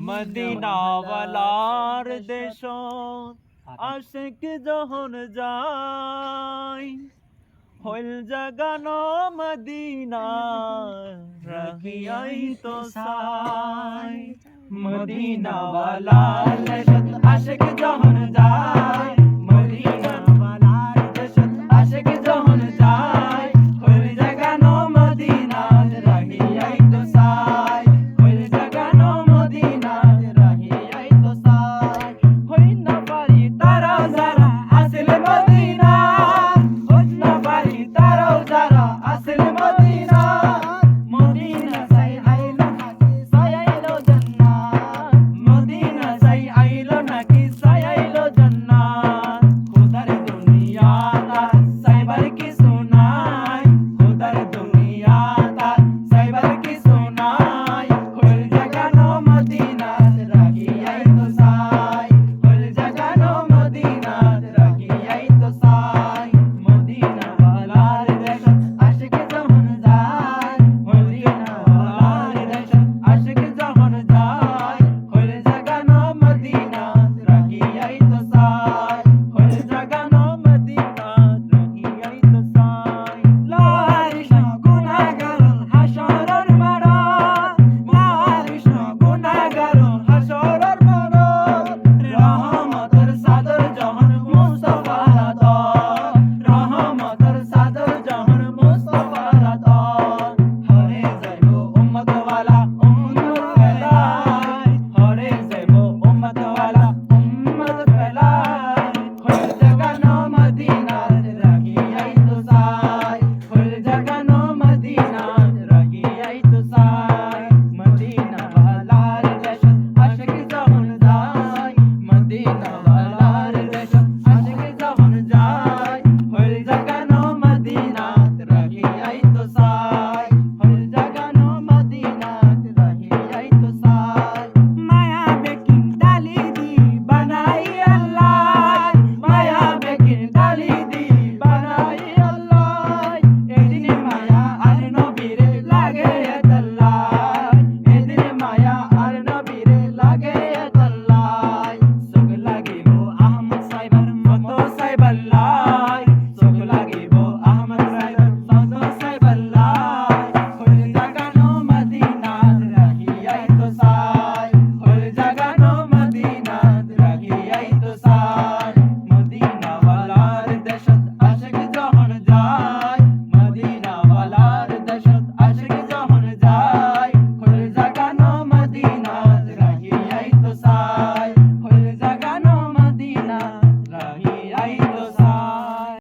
মদিনাওয়ালার দেশ আশেক যখন যাই হইল জাগানো মদিনা রাখিয়াই তো সাই মদিনাওয়ালার দেশ আশেক যখন you know.